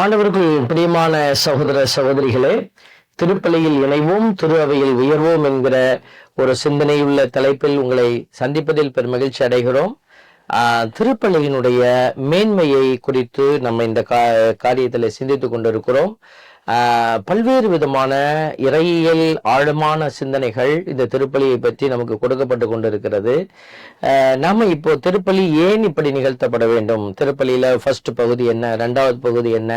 ஆண்டவர்கள் பிரியமான சகோதர சகோதரிகளே திருப்பலியில் இணைவோம் திரு அவையில் உயர்வோம் என்கிற ஒரு சிந்தனையுள்ள தலைப்பில் உங்களை சந்திப்பதில் பெருமகிழ்ச்சி அடைகிறோம். திருப்பலியினுடைய மேன்மையை குறித்து நம்ம இந்த கா காரியத்தில் சிந்தித்து கொண்டிருக்கிறோம். பல்வேறு விதமான இறையியல் ஆழமான சிந்தனைகள் இந்த திருப்பலியை பற்றி நமக்கு கொடுக்கப்பட்டு கொண்டிருக்கிறது. ஆஹ், இப்போ திருப்பலி ஏன் இப்படி நிகழ்த்தப்பட வேண்டும்? திருப்பலியில் ஃபர்ஸ்ட் பகுதி என்ன? ரெண்டாவது பகுதி என்ன?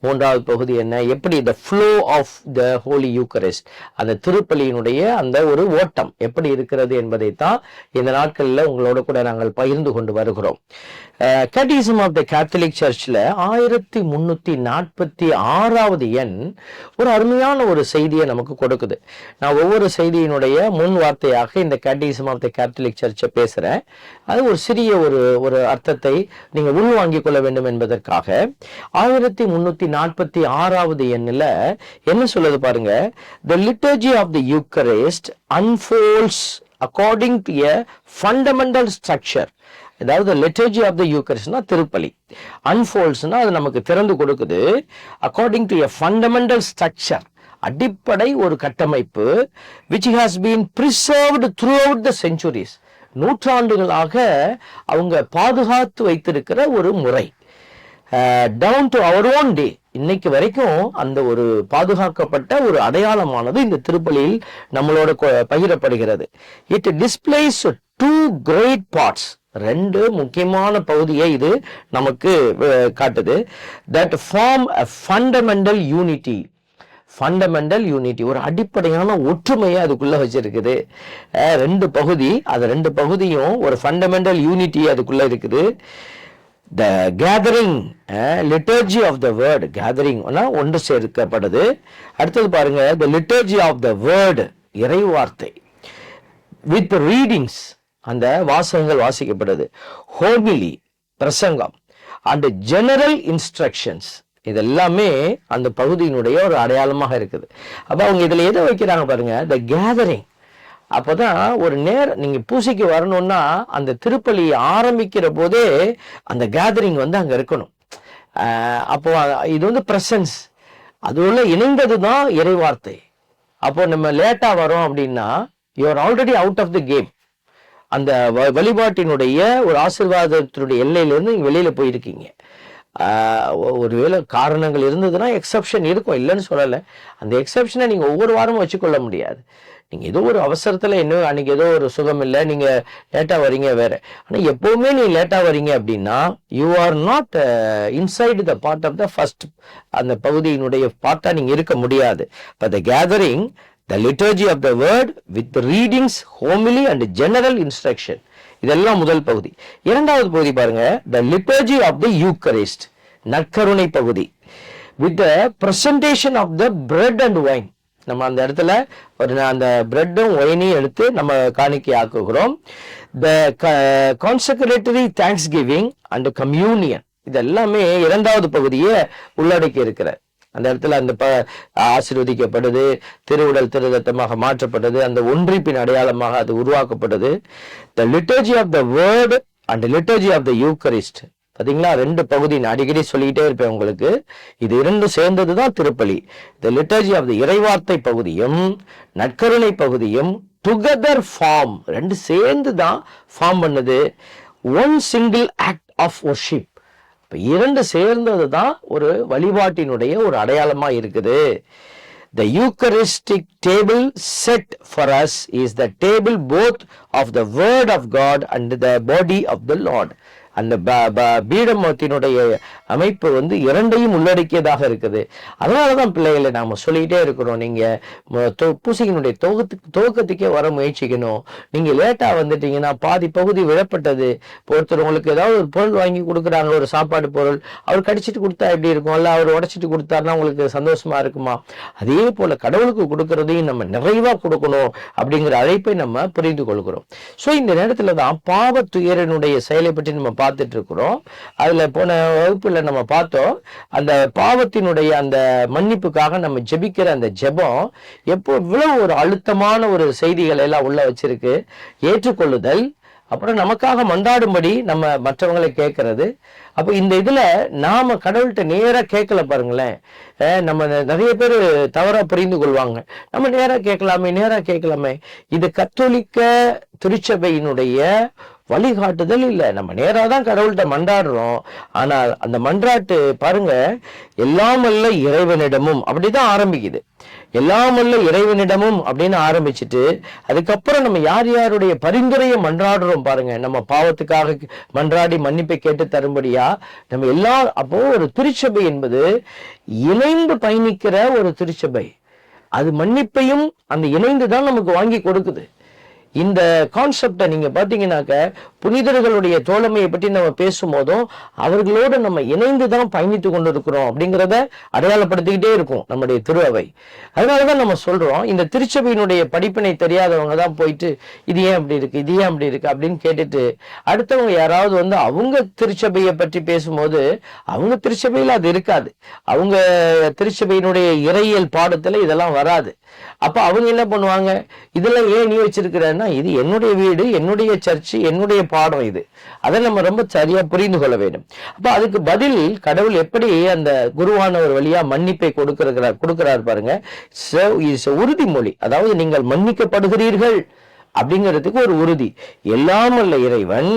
மூன்றாவது பகுதி என்ன? எப்படி the flow of the holy Eucharist அந்த திருப்பலியினுடைய அந்த ஒரு ஓட்டம் எப்படி இருக்கிறது என்பதைத்தான் இந்த நாட்களில் உங்களோட கூட நாங்கள் பகிர்ந்து கொண்டு வருகிறோம். கேட்டிசம் ஆஃப் த கேத்தலிக் சர்ச்சில் ஆயிரத்தி முன்னூற்றி நாற்பத்தி ஆறாவது எண் ஒரு அருமையான ஒரு செய்தியை நமக்கு கொடுக்குது. நான் ஒவ்வொரு செய்தியினுடைய முன் வார்த்தையாக இந்த கேட்டிசம் ஆஃப் த கேத்தலிக் சர்ச்சை பேசுகிறேன் அது ஒரு சிறிய ஒரு ஒரு அர்த்தத்தை நீங்க உள்வாங்கிக் கொள்ள வேண்டும் என்பதற்காக. ஆயிரத்தி முன்னூத்தி நாற்பத்தி ஆறாவது எண்ணில் என்ன சொல்லுது பாருங்க? The liturgy of the Eucharist unfolds according to a fundamental structure அதாவது லெட்டர்ஜி ஆஃப் த யூக்கரிஸ்ட்னா திருப்பலி. அன்ஃபோல்ட்ஸ்னா அது நமக்கு திறந்து கொடுக்குது. According to a fundamental structure அடிப்படை ஒரு கட்டமைப்பு which has been preserved throughout the centuries நூற்றாண்டுகளாக அவங்க பாதுகாத்து வைத்திருக்கிற ஒரு முறை. Down to our own day இன்னைக்கு வரைக்கும் அந்த ஒரு பாதுகாக்கப்பட்ட ஒரு அடையாளமானது இந்த திருப்பலியில் நம்மளோட பகிரப்படுகிறது. It displays two great parts ரெண்டு முக்கியமான பகுதியை இது நமக்கு காட்டுது. That form a fundamental unity fundamental unity ஒரு அடிப்படையான ஒற்றுமையை அதுக்குள்ளே வச்சிருக்குது. ரெண்டு பகுதி அது ரெண்டு பகுதியும் ஒரு ஃபண்டமெண்டல் யூனிட்டி அதுக்குள்ளே இருக்குது. The gathering liturgy of the word gathering ஒன்று சேர்க்கப்படுது. அடுத்தது பாருங்க the liturgy of the word இறைவார்த்தை. வித் ரீடிங்ஸ் அந்த வாசகங்கள் வாசிக்கப்படுது. ஹோமிலி பிரசங்கம். அண்ட் ஜெனரல் இன்ஸ்ட்ரக்ஷன்ஸ் இதெல்லாமே அந்த பகுதியினுடைய ஒரு அடையாளமாக இருக்குது. அப்போ அவங்க இதில் எதை வைக்கிறாங்க பாருங்க? த கேதரிங் அப்போ தான் ஒரு நேர நீங்கள் பூசைக்கு வரணும்னா அந்த திருப்பலி ஆரம்பிக்கிற போதே அந்த கேதரிங் வந்து அங்கே இருக்கணும். அப்போ இது வந்து ப்ரெசன்ஸ் அதுள்ள இணைந்தது தான் இறைவார்த்தை. அப்போ நம்ம லேட்டாக வரோம் அப்படின்னா you're already out of the game அந்த வ- வழிபாட்டினுடைய ஒரு ஆசீர்வாதத்தினுடைய எல்லையிலேருந்து நீங்கள் வெளியில் போயிருக்கீங்க. ஒருவேளை காரணங்கள் இருந்ததுன்னா எக்ஸப்ஷன் இருக்கும். இல்லைன்னு சொல்லலை. அந்த எக்ஸப்ஷனை நீங்கள் ஒவ்வொரு வாரமும் வச்சுக்கொள்ள முடியாது. நீங்கள் ஏதோ ஒரு அவசரத்தில் இன்னும் அன்றைக்கி ஏதோ ஒரு சுகம் இல்லை நீங்கள் லேட்டாக வரீங்க வேறு. ஆனால் எப்போவுமே நீ லேட்டாக வரீங்க அப்படின்னா you are not inside the part of the first அந்த பகுதியினுடைய பார்ட்டாக நீங்கள் இருக்க முடியாது. But the gathering the liturgy of the word with readings homily and general instruction இதெல்லாம் முதல் பகுதி. இரண்டாவது பகுதி பாருங்க. The liturgy of the Eucharist நற்கருணை பகுதி. With the presentation of the bread and wine நம்ம அந்த இடத்துல ஒரு அந்த பிரெட்டும் ஒயினையும் எடுத்து நம்ம காணிக்கை ஆக்குகிறோம். The consecratory thanksgiving and communion இதெல்லாமே இரண்டாவது பகுதியை உள்ளடக்கி இருக்கிற அந்த இடத்துல அந்த ப ஆசிர்வதிக்கப்படுது திருவுடல் திருதத்தமாக மாற்றப்பட்டது அந்த ஒன்றிப்பின் அடையாளமாக அது உருவாக்கப்பட்டது. The liturgy of the word and liturgy of the Eucharist பார்த்தீங்களா ரெண்டு பகுதி நான் அடிக்கடி சொல்லிக்கிட்டே இருப்பேன் உங்களுக்கு. இது இரண்டும் சேர்ந்தது தான் திருப்பலி. த லிட்டர்ஜி ஆஃப் த இறைவார்த்தை பகுதியும் நற்கருணை பகுதியும் டுகெதர் ஃபார்ம் ரெண்டு சேர்ந்து தான் ஃபார்ம் பண்ணுது. One single act of worship இப்போ இரண்டு சேர்ந்தது தான் ஒரு வழிபாட்டினுடைய ஒரு அடையாளமாக இருக்குது the Eucharistic table set for us is the table both of the word of God and the body of the Lord அந்த ப- ப- பீடமத்தினுடைய அமைப்பு வந்து இரண்டையும் உள்ளடக்கியதாக இருக்குது. அதனாலதான் பிள்ளைகளை நாம சொல்லிக்கிட்டே இருக்கிறோம். நீங்க ம- தொ- பூசையினுடைய துவக்கத்துக்கு துவக்கத்துக்கே வர முயற்சிக்கணும். நீங்க லேட்டா வந்துட்டீங்கன்னா பாதி பகுதி விழப்பட்டது. ஒருத்தர் உங்களுக்கு ஏதாவது ஒரு பொருள் வாங்கி கொடுக்குறாங்க ஒரு சாப்பாடு பொருள் அவர் கடிச்சிட்டு கொடுத்தா எப்படி இருக்கும்? அல்ல அவர் உடச்சிட்டு கொடுத்தாருன்னா உங்களுக்கு சந்தோஷமா இருக்குமா? அதே போல கடவுளுக்கு கொடுக்கறதையும் நம்ம நிறைவா கொடுக்கணும் அப்படிங்கிற அழைப்பை நம்ம புரிந்து கொள்கிறோம். சோ இந்த நேரத்தில் தான் பாவ துயரனுடைய செயலை பற்றி நம்ம பார்த்துட்டு இருக்கிறோம் அதுல போன வகுப்புல நம்ம பார்த்தோம் அந்த பாவத்தினுடைய அந்த மன்னிப்புக்காக நம்ம ஜெபிக்கிற அந்த ஜெபம் எப்போ இவ்வளவு ஒரு அழுத்தமான ஒரு செய்திகளை எல்லாம் உள்ள வச்சிருக்கு. ஏற்றுக்கொள்ளுதல் அப்புறம் நமக்காக மன்றாடும்படி நம்ம மற்றவங்களை கேட்கறது. அப்போ இந்த இதில் நாம கடவுள்கிட்ட நேராக கேட்கல பாருங்களேன். நம்ம நிறைய பேர் தவறாக புரிந்து கொள்வாங்க. நம்ம நேராக கேட்கலாமே நேராக கேட்கலாமே. இது கத்தோலிக்க திருச்சபையினுடைய வழிகாட்டுதல் இல்லை. நம்ம நேரா தான் கடவுள்கிட்ட மன்றாடுறோம். ஆனால் அந்த மன்றாட்டு பாருங்க எல்லாமல்ல இறைவனிடமும். அப்படிதான் ஆரம்பிக்குது. எல்லாம் எல்லாமல்ல இறைவனிடமும் அப்படின்னு ஆரம்பிச்சுட்டு அதுக்கப்புறம் நம்ம யார் யாருடைய பரிந்துரையை மன்றாடுறோம் பாருங்க. நம்ம பாவத்துக்காக மன்றாடி மன்னிப்பை கேட்டு தரும்படியா நம்ம எல்லா அப்போ ஒரு திருச்சபை என்பது இணைந்து பயணிக்கிற ஒரு திருச்சபை. அது மன்னிப்பையும் அந்த இணைந்து தான் நமக்கு வாங்கி கொடுக்குது. இந்த கான்செப்டை நீங்கள் பார்த்தீங்கன்னாக்க புனிதர்களுடைய தோழமையை பற்றி நம்ம பேசும்போதும் அவர்களோடு நம்ம இணைந்து தான் பயணித்து கொண்டு இருக்கிறோம் அப்படிங்கிறத அடையாளப்படுத்திக்கிட்டே இருக்கும் நம்முடைய திருவை அதனாலதான் நம்ம சொல்கிறோம் இந்த திருச்சபையினுடைய படிப்பினை தெரியாதவங்க தான் போயிட்டு இது ஏன் அப்படி இருக்குது இது ஏன் அப்படி இருக்குது அப்படின்னு கேட்டுட்டு அடுத்தவங்க யாராவது வந்து அவங்க திருச்சபையை பற்றி பேசும்போது அவங்க திருச்சபையில் அது இருக்காது. அவங்க திருச்சபையினுடைய இறையியல் பாடத்தில் இதெல்லாம் வராது. அப்போ அவங்க என்ன பண்ணுவாங்க? இதெல்லாம் ஏன் நீ வச்சிருக்கிறன்னா இது என்னுடைய வீடு என்னுடைய சர்ச்சு என்னுடைய பாடம் இது. அதை நம்ம ரொம்ப சரியா புரிந்து கொள்ள வேண்டும். அப்ப அதுக்கு பதில் கடவுள் எப்படி அந்த குருவானவர் வழியா மன்னிப்பை கொடுக்கிறார் கொடுக்கிறார் பாருங்க. உறுதிமொழி. அதாவது நீங்கள் மன்னிக்கப்படுகிறீர்கள் அப்படிங்கிறதுக்கு ஒரு உறுதி. எல்லாமல்ல இறைவன்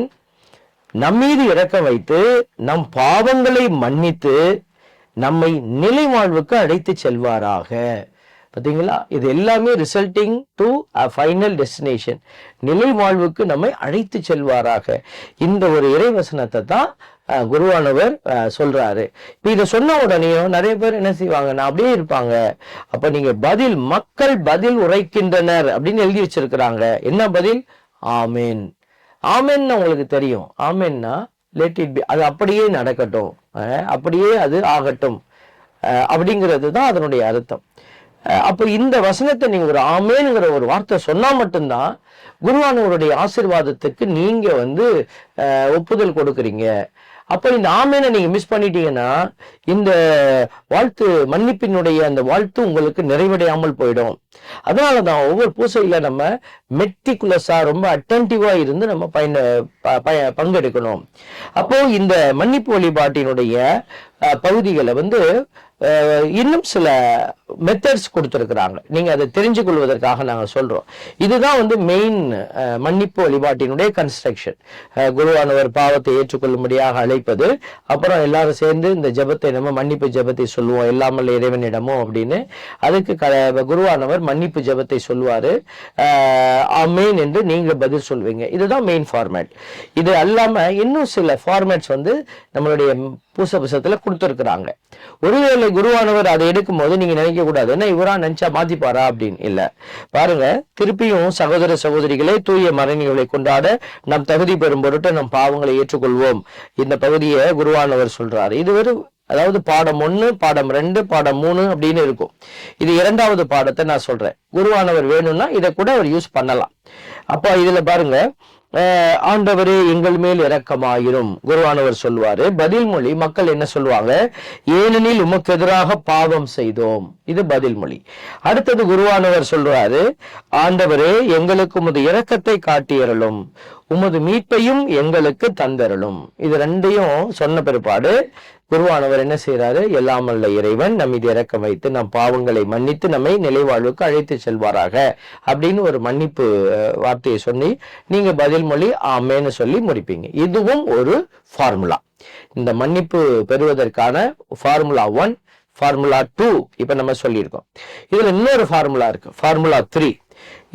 நம்மீது இறக்க வைத்து நம் பாவங்களை மன்னித்து நம்மை நிலை வாழ்வுக்கு அழைத்து செல்வாராக. பார்த்தீங்களா இது எல்லாமே resulting to a final destination நிலை வாழ்வுக்கு நம்மை அழைத்து செல்வாராக. இந்த ஒரு இறைவசனத்தை தான் குருவானவர் சொல்றாரு. இப்போ இதை சொன்ன உடனேயும் நிறைய பேர் என்ன செய்வாங்க? அப்படியே இருப்பாங்க. அப்ப நீங்க பதில் மக்கள் பதில் உரைக்கின்றனர் அப்படின்னு எழுதி வச்சிருக்கிறாங்க. என்ன பதில்? ஆமேன். ஆமேன்னு உங்களுக்கு தெரியும். ஆமேன்னா லெட் இட் பி அது அப்படியே நடக்கட்டும். அப்படியே அது ஆகட்டும். அப்படிங்கிறது தான் அதனுடைய அர்த்தம். அப்போ இந்த வசனத்தை நீங்கள் ஒரு ஆமேனுங்கிற ஒரு வார்த்தை சொன்னால் மட்டும்தான் குருவானவருடைய ஆசீர்வாதத்துக்கு நீங்கள் வந்து ஒப்புதல் கொடுக்குறீங்க. அப்போ இந்த ஆமேனை நீங்கள் மிஸ் பண்ணிட்டீங்கன்னா இந்த வாழ்த்து மன்னிப்பினுடைய அந்த வாழ்த்து உங்களுக்கு நிறைவடையாமல் போயிடும். அதனால தான் ஒவ்வொரு பூசையில் நம்ம மெட்டிகுலஸாக ரொம்ப அட்டன்டிவாக இருந்து நம்ம பயன ப- பங்கெடுக்கணும். அப்போ இந்த மன்னிப்பு வழிபாட்டினுடைய பகுதிகளை வந்து இன்னும் சில மெத்தட்ஸ் கொடுத்துருக்குறாங்க. நீங்கள் அதை தெரிஞ்சு கொள்வதற்காக நாங்கள் சொல்கிறோம் இதுதான் வந்து மெயின் மன்னிப்பு வழிபாட்டினுடைய கன்ஸ்ட்ரக்ஷன் குருவானவர் பாவத்தை ஏற்றுக்கொள்ளும்படியாக அழைப்பது அப்புறம் எல்லாரும் சேர்ந்து இந்த ஜெபத்தை நம்ம மன்னிப்பு ஜெபத்தை சொல்லுவோம். எல்லாமல்ல இறைவனிடமும் அப்படின்னு. அதுக்கு க- குருவானவர் மன்னிப்பு ஜெபத்தை சொல்லுவார். மெயின் என்று நீங்கள் பதில் சொல்வீங்க. இதுதான் மெயின் ஃபார்மேட் இது அல்லாமல் இன்னும் சில ஃபார்மேட்ஸ் வந்து நம்மளுடைய பூச புசத்தில் கொடுத்துருக்குறாங்க. ஒருவேளை குருவானவர் அதை எடுக்கும் போது நினைக்க நினைக்க கூடாது என்ன இவரா நினைச்சா மாத்திப்பாரா அப்படின்னு? இல்ல. பாருங்க திருப்பியும் சகோதர சகோதரிகளே தூய மரணிகளை கொண்டாட நம் தகுதி பெறும் பொருட்டு நம் பாவங்களை ஏற்றுக்கொள்வோம். இந்த பகுதியை குருவானவர் சொல்றாரு. இது ஒரு அதாவது பாடம் ஒண்ணு பாடம் ரெண்டு பாடம் மூணு அப்படின்னு இருக்கும். இது இரண்டாவது பாடத்தை நான் சொல்றேன். குருவானவர் வேணும்னா இதை கூட அவர் யூஸ் பண்ணலாம். அப்போ இதுல பாருங்க ஆண்டவரே எங்கள் மேல் இரக்கமாயிரும். குருவானவர் சொல்வாரு பதில் மொழி மக்கள் என்ன சொல்லுவாங்க? ஏனெனில் உமக்கு எதிராக பாவம் செய்தோம். இது பதில் மொழி. அடுத்தது குருவானவர் சொல்றாரு ஆண்டவரே எங்களுக்கு உமது இரக்கத்தை காட்டியறலும் உமது மீட்பையும் எங்களுக்கு தந்தரலும் இது ரெண்டையும் சொன்ன பிற்பாடு குருவானவர் என்ன செய்யறாரு எல்லாமல்ல இறைவன் நம் இது இறக்கம் வைத்து நம் பாவங்களை மன்னித்து நம்மை நிலைவாழ்வுக்கு அழைத்து செல்வாராக அப்படின்னு ஒரு மன்னிப்பு வார்த்தையை சொல்லி நீங்க பதில் மொழி ஆமேன்னு சொல்லி முடிப்பீங்க. இதுவும் ஒரு ஃபார்முலா இந்த மன்னிப்பு பெறுவதற்கான ஃபார்முலா ஒன் ஃபார்முலா டூ இப்ப நம்ம சொல்லியிருக்கோம். இதுல இன்னொரு ஃபார்முலா இருக்கு. ஃபார்முலா த்ரீ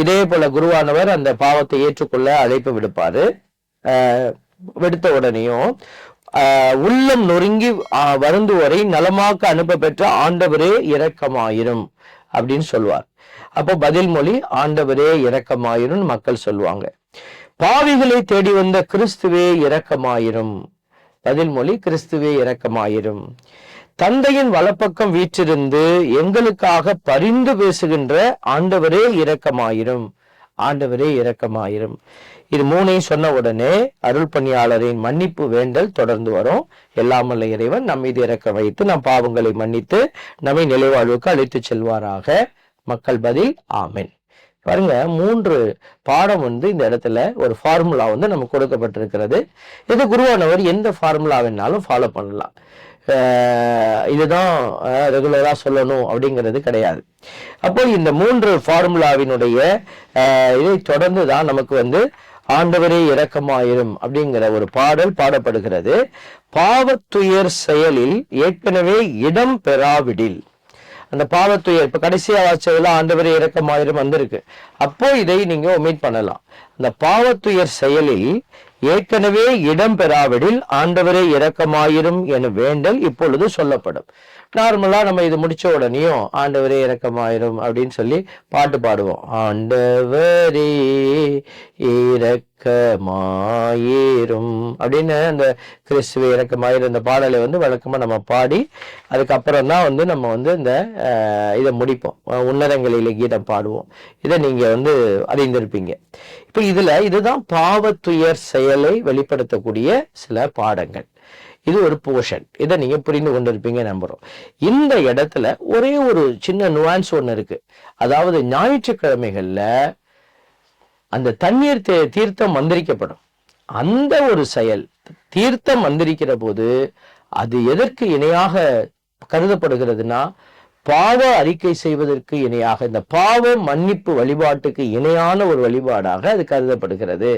இதே போல குருவானவர் அந்த பாவத்தை ஏற்றுக்கொள்ள அழைப்பு விடுப்பாரு. விடுத்த உடனேயும் உள்ளம் நொறுங்கி வருந்து வருந்துவரை நலமாக்க அனுப்ப பெற்ற ஆண்டவரே இரக்கமாயிரும் அப்படின்னு சொல்லுவார் அப்போ பதில் மொழி ஆண்டவரே இரக்கமாயிரும் மக்கள் சொல்லுவாங்க. பாவிகளை தேடி வந்த கிறிஸ்துவே இரக்கமாயிரும். பதில் மொழி கிறிஸ்துவே இரக்கமாயிரும். தந்தையின் வலப்பக்கம் வீற்றிருந்து எங்களுக்காக பரிந்து பேசுகின்ற ஆண்டவரே இரக்கமாயிரும். ஆண்டவரே இரக்கமாயிரும். இது மூணையும் சொன்ன உடனே அருள் பணியாளரின் மன்னிப்பு வேண்டல் தொடர்ந்து வரும். எல்லாமல்ல இறைவன் நம் மீது இறக்க வைத்து நம் பாவங்களை மன்னித்து நம்மை நிலைவாழ்வுக்கு அழைத்து செல்வாராக. மக்கள் பதில் ஆமென். பாருங்க மூன்று பாடம் வந்து இந்த இடத்துல ஒரு ஃபார்முலா வந்து நமக்கு கொடுக்கப்பட்டிருக்கிறது. இது குருவானவர் எந்த ஃபார்முலா வேணாலும் ஃபாலோ பண்ணலாம். இதுதான் ரெகுலராக சொல்லணும் அப்படிங்கிறது கிடையாது. அப்போ இந்த மூன்று ஃபார்முலாவினுடைய இதை தொடர்ந்து தான் நமக்கு வந்து ஆண்டவரே இரக்கமாயிரும் அப்படிங்கிற ஒரு பாடல் பாடப்படுகிறது. பாவத்துயர் செயலில் ஏற்கனவே இடம் பெறாவிடில். அந்த பாவத்துயர் இப்போ கடைசியாக வாச்சதுல ஆண்டவரே இறக்கமாயிரும் வந்திருக்கு. அப்போ இதை நீங்கள் ஒமிட் பண்ணலாம். அந்த பாவத்துயர் செயலில் ஏற்கனவே இடம் பெறாவிடில் ஆண்டவரே இரக்கமாயிரும் என வேண்டல் இப்பொழுது சொல்லப்படும். நார்மலாக நம்ம இது முடிச்ச உடனேயும் ஆண்டவரே இறக்கமாயிரும் அப்படின்னு சொல்லி பாட்டு பாடுவோம். ஆண்டவரே இறக்கமாயிரும் அப்படின்னு அந்த கிறிஸ்துவ இறக்கமாயிரும் இந்த பாடலை வந்து வழக்கமாக நம்ம பாடி அதுக்கப்புறம் தான் வந்து நம்ம வந்து இந்த இதை முடிப்போம். உன்னதங்களில் கீதம் பாடுவோம். இதை நீங்கள் வந்து அறிந்திருப்பீங்க. இப்போ இதில் இதுதான் பாவத்துயர் செயலை வெளிப்படுத்தக்கூடிய சில பாடங்கள். இது ஒரு போர்ஷன் இதை நீங்கள் புரிந்து கொண்டிருப்பீங்க நம்புகிறோம் இந்த இடத்துல ஒரே ஒரு சின்ன நுவான்ஸ் ஒன்று இருக்குது அதாவது ஞாயிற்றுக்கிழமைகளில் அந்த தண்ணீர் தீர்த்தம் மந்திரிக்கப்படும். அந்த ஒரு செயல் தீர்த்தம் மந்திரிக்கிற போது அது எதற்கு இணையாக கருதப்படுகிறதுனா பாவ அறிக்கை செய்வதற்கு இணையாக இந்த பாவ மன்னிப்பு வழிபாட்டுக்கு இணையான ஒரு வழிபாடாக அது கருதப்படுகிறது.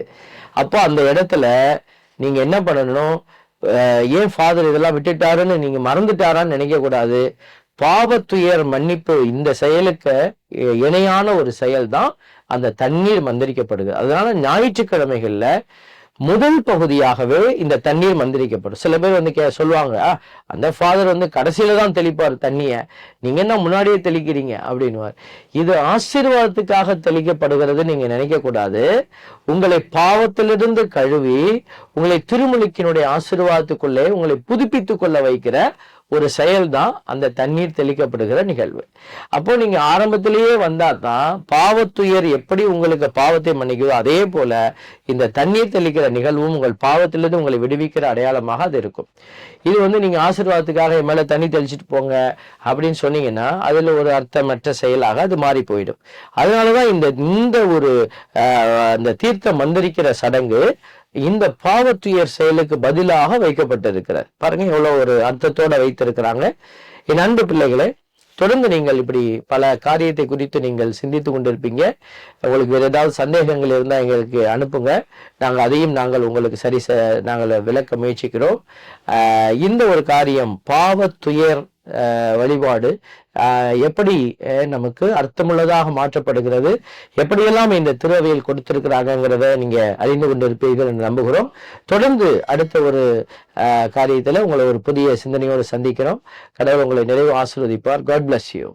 அப்போ அந்த இடத்துல நீங்கள் என்ன பண்ணணும்? ஏன் ஃபாதர் இதெல்லாம் விட்டுட்டாருன்னு நீங்க மறந்துட்டாரான்னு நினைக்க கூடாது. பாவத்துயர் மன்னிப்பு இந்த செயலுக்கு இணையான ஒரு செயல் தான் அந்த தண்ணீர் மந்திரிக்கப்படுது. அதனால ஞாயிற்றுக்கிழமைகள்ல முதல் பகுதியாகவே இந்த தண்ணீர் மந்திரிக்கப்படும். சில பேர் வந்து கே சொல்லுவாங்க அந்த ஃபாதர் வந்து கடைசியில தான் தெளிப்பார் தண்ணிய. நீங்க என்ன முன்னாடியே தெளிக்கிறீங்க? அப்படின்வார் இது ஆசீர்வாதத்துக்காக தெளிக்கப்படுகிறது நீங்க நினைக்க கூடாது. உங்களை பாவத்திலிருந்து கழுவி உங்களை திருமுழுக்கினுடைய ஆசீர்வாதத்துக்குள்ளே உங்களை புதுப்பித்துக் கொள்ள வைக்கிற ஒரு செயல் தான் அந்த தண்ணீர் தெளிக்கப்படுகிற நிகழ்வு. அப்போ நீங்க ஆரம்பத்திலேயே வந்தா தான் பாவத்துயர் எப்படி உங்களுக்கு பாவத்தை மன்னிக்குதோ அதே போல இந்த தண்ணீர் தெளிக்கிற நிகழ்வும் உங்கள் பாவத்திலிருந்து உங்களை விடுவிக்கிற அடையாளமாக அது இருக்கும். இது வந்து நீங்க ஆசீர்வாதத்துக்காக என் மேல தண்ணி தெளிச்சிட்டு போங்க அப்படின்னு சொன்னீங்க சொன்னீங்கன்னா அதுல ஒரு அர்த்தமற்ற செயலாக அது மாறி போயிடும். அதனாலதான் இந்த இந்த ஒரு அந்த தீர்த்தம் மந்திரிக்கிற சடங்கு இந்த பாவத்துயர் செயலுக்கு பதிலாக வைக்கப்பட்டிருக்கிறார் பாருங்க எவ்வளவு ஒரு அர்த்தத்தோட வைத்திருக்கிறாங்க. என் அன்பு பிள்ளைகளை தொடர்ந்து நீங்கள் இப்படி பல காரியத்தை குறித்து நீங்கள் சிந்தித்து கொண்டிருப்பீங்க. உங்களுக்கு வேறு ஏதாவது சந்தேகங்கள் இருந்தால் எங்களுக்கு அனுப்புங்க. நாங்கள் அதையும் நாங்கள் உங்களுக்கு சரி ச நாங்கள் விளக்க முயற்சிக்கிறோம். இந்த ஒரு காரியம் பாவத்துயர் வழிபாடு எப்படி நமக்கு அர்த்தமுள்ளதாக மாற்றப்படுகிறது எப்படியெல்லாம் இந்த திருவையில் கொடுத்திருக்கிறாங்கிறத நீங்க அறிந்து கொண்டிருப்பீர்கள் என்று நம்புகிறோம். தொடர்ந்து அடுத்த ஒரு காரியத்தில் உங்களை ஒரு புதிய சிந்தனையோடு சந்திக்கிறோம். கடவுள் உங்களை நிறைவு ஆசிர்வதிப்பார். God bless you